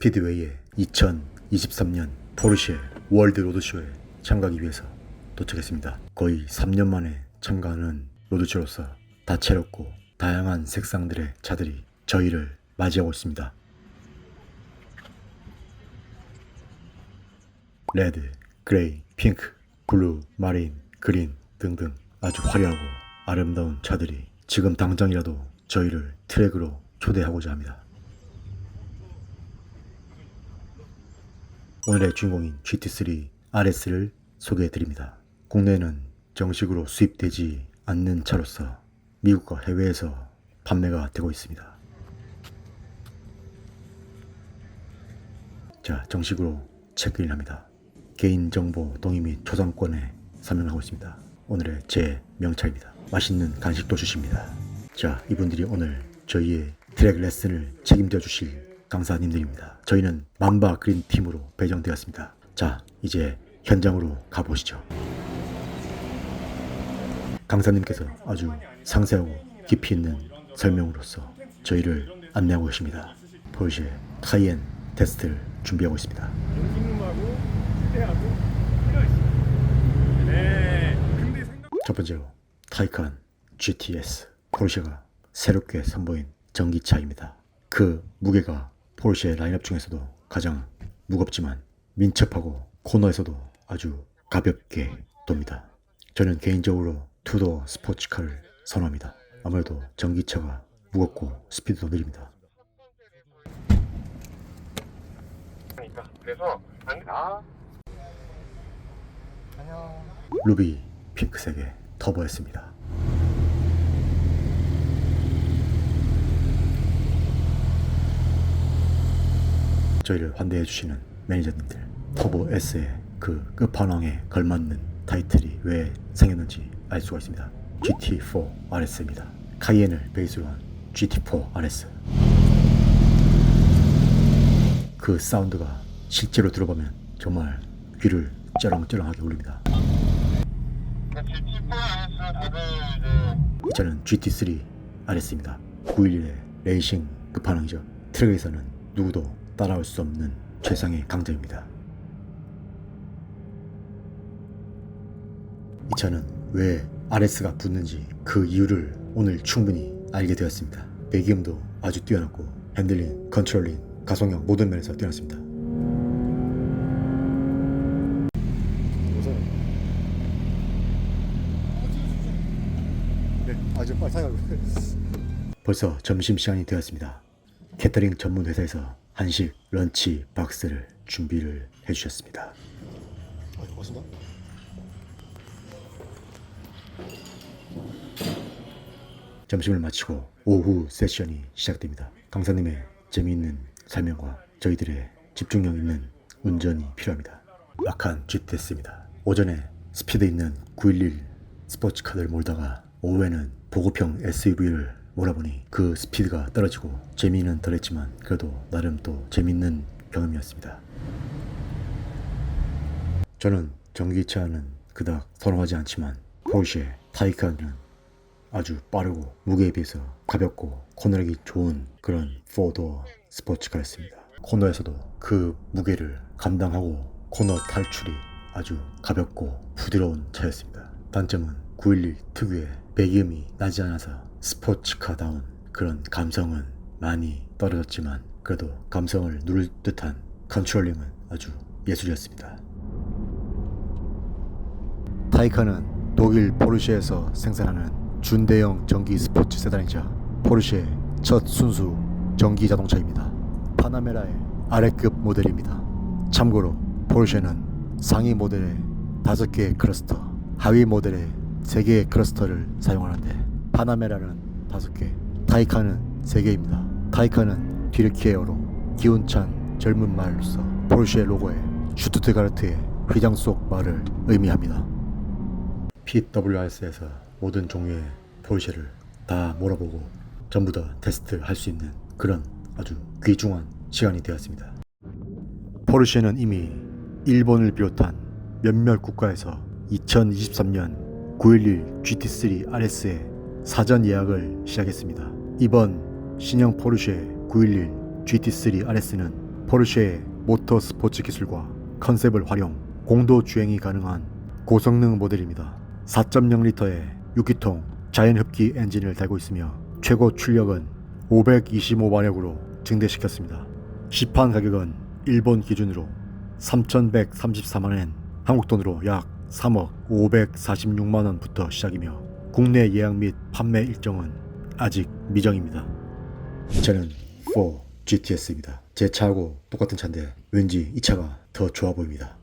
스피드웨이의 2023년 포르쉐 월드 로드쇼에 참가하기 위해서 도착했습니다. 거의 3년 만에 참가하는 로드쇼로서 다채롭고 다양한 색상들의 차들이 저희를 맞이하고 있습니다. 레드, 그레이, 핑크, 블루, 마린, 그린 등등 아주 화려하고 아름다운 차들이 지금 당장이라도 저희를 트랙으로 초대하고자 합니다. 오늘의 주인공인 GT3 RS를 소개해 드립니다. 국내에는 정식으로 수입되지 않는 차로서 미국과 해외에서 판매가 되고 있습니다. 자, 정식으로 체크인 합니다. 개인정보 동의 및 초상권에 서명하고 있습니다. 오늘의 제 명차입니다. 맛있는 간식도 주십니다. 자, 이분들이 오늘 저희의 트랙 레슨을 책임져 주실 강사님들입니다. 저희는 맘바 그린 팀으로 배정되었습니다. 자, 이제 현장으로 가보시죠. 강사님께서 아주 상세하고 깊이 있는 설명으로서 저희를 안내하고 계십니다. 포르쉐 카이엔 테스트를 준비하고 있습니다. 네. 첫 번째로 타이칸 GTS 포르쉐가 새롭게 선보인 전기차입니다. 그 무게가 포르쉐 라인업 중에서도 가장 무겁지만 민첩하고 코너에서도 아주 가볍게 돕니다. 저는 개인적으로 투도어 스포츠카를 선호합니다. 아무래도 전기차가 무겁고 스피드도 느립니다. 그래서 안 아. 안녕. 루비 핑크색의 터보였습니다. 저희를 환대해 주시는 매니저님들 터보 S의 그 끝판왕에 걸맞는 타이틀이 왜 생겼는지 알 수가 있습니다. GT4 RS입니다. 카이엔을 베이스로 한 GT4 RS. 그 사운드가 실제로 들어보면 정말 귀를 쩌렁쩌렁하게 울립니다. GT4에서 다들 이제 이 차는 GT3 RS입니다. 911의 레이싱 끝판왕이죠. 트랙에서는 누구도 따라올 수 없는 최상의 강자입니다. 이 차는 왜 RS가 붙는지 그 이유를 오늘 충분히 알게 되었습니다. 배기음도 아주 뛰어났고 핸들링, 컨트롤링, 가속력 모든 면에서 뛰어났습니다. 네, 사요. 벌써 점심시간이 되었습니다. 캐터링 전문 회사에서 한식 런치 박스를 준비를 해주셨습니다. 아, 고맙습니다. 점심을 마치고 오후 세션이 시작됩니다. 강사님의 재미있는 설명과 저희들의 집중력 있는 운전이 필요합니다. 약한 GTS입니다. 오전에 스피드 있는 911 스포츠카를 몰다가 오후에는 보급형 SUV를 몰아보니 그 스피드가 떨어지고 재미는 덜했지만 그래도 나름 또 재밌는 경험이었습니다. 저는 전기차는 그닥 선호하지 않지만 포르쉐 타이칸은 아주 빠르고 무게에 비해서 가볍고 코너력이 좋은 그런 4도어 스포츠카였습니다. 코너에서도 그 무게를 감당하고 코너 탈출이 아주 가볍고 부드러운 차였습니다. 단점은 911 특유의 배기음이 나지 않아서 스포츠카다운 그런 감성은 많이 떨어졌지만 그래도 감성을 누를 듯한 컨트롤링은 아주 예술이었습니다. 타이칸은 독일 포르쉐에서 생산하는 준대형 전기 스포츠 세단이자 포르쉐의 첫 순수 전기 자동차입니다. 파나메라의 아래급 모델입니다. 참고로 포르쉐는 상위 모델에 5개의 클러스터, 하위 모델에 3개의 클러스터를 사용하는데 파나메라는 5개, 타이칸은 3개입니다. 타이칸은 듀르키에어로 기운찬 젊은 말로서 포르쉐 로고에 슈투트가르트의 휘장 속 말을 의미합니다. PWR에서 모든 종류의 포르쉐를 다 몰아보고 전부 다 테스트를 할 수 있는 그런 아주 귀중한 시간이 되었습니다. 포르쉐는 이미 일본을 비롯한 몇몇 국가에서 2023년 911 GT3 RS의 사전 예약을 시작했습니다. 이번 신형 포르쉐 911 GT3 RS는 포르쉐의 모터 스포츠 기술과 컨셉을 활용 공도 주행이 가능한 고성능 모델입니다. 4.0리터의 6기통 자연 흡기 엔진을 달고 있으며 최고 출력은 525마력으로 증대시켰습니다. 시판 가격은 일본 기준으로 3,134만엔, 한국 돈으로 약 3억 546만 원부터 시작이며 국내 예약 및 판매 일정은 아직 미정입니다. 저는 4 GTS입니다. 제 차하고 똑같은 차인데 왠지 이 차가 더 좋아 보입니다.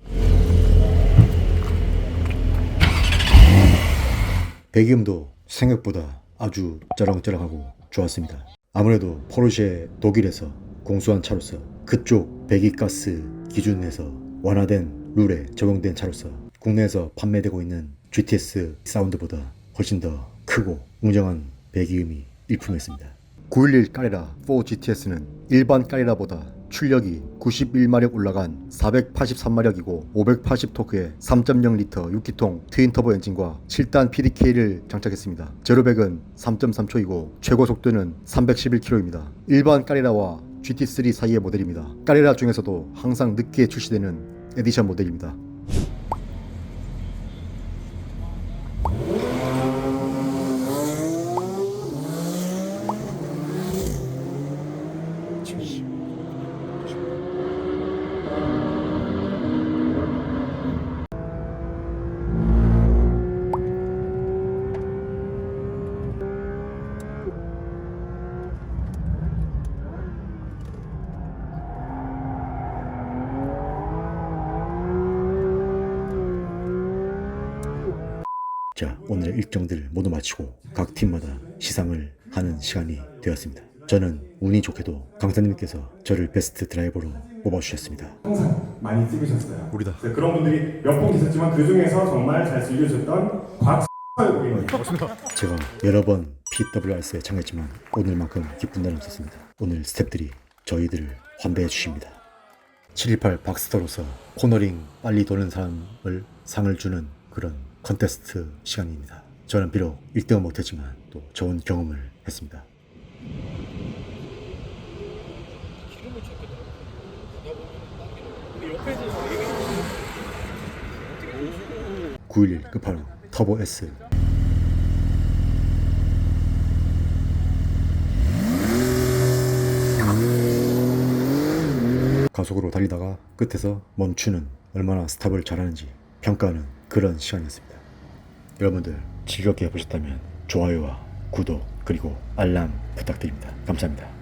배기음도 생각보다 아주 쩌렁쩌렁하고 좋았습니다. 아무래도 포르쉐 독일에서 공수한 차로서 그쪽 배기가스 기준에서 완화된 룰에 적용된 차로서 국내에서 판매되고 있는 GTS 사운드보다 훨씬 더 크고 웅장한 배기음이 일품이었습니다. 911 까레라 4 GTS는 일반 까레라보다 출력이 91마력 올라간 483마력이고 580토크의 3.0리터 6기통 트윈터보 엔진과 7단 PDK를 장착했습니다. 제로백은 3.3초이고 최고 속도는 311km입니다. 일반 까레라와 GT3 사이의 모델입니다. 까레라 중에서도 항상 늦게 출시되는 에디션 모델입니다. 자, 오늘 일정들을 모두 마치고 각 팀마다 시상을 하는 시간이 되었습니다. 저는 운이 좋게도 강사님께서 저를 베스트 드라이버로 뽑아주셨습니다. 항상 많이 찍으셨어요. 우리다. 그래서 그런 분들이 몇 분 계셨지만 그 중에서 정말 잘 즐겨주셨던 곽 고객님 제가 여러 번 PWR스에 참가했지만 오늘만큼 기쁜 날은 없었습니다. 오늘 스탭들이 저희들을 환배해 주십니다. 718 박스터로서 코너링 빨리 도는 사람을 상을 주는 그런 컨테스트 시간입니다. 저는 비록 1등은 못했지만 또 좋은 경험을 했습니다. (911) 끝판왕 터보 S 가속으로 달리다가 끝에서 멈추는 얼마나 스탑을 잘하는지 평가하는 그런 시간이었습니다. 여러분들 즐겁게 보셨다면 좋아요와 구독 그리고 알람 부탁드립니다. 감사합니다.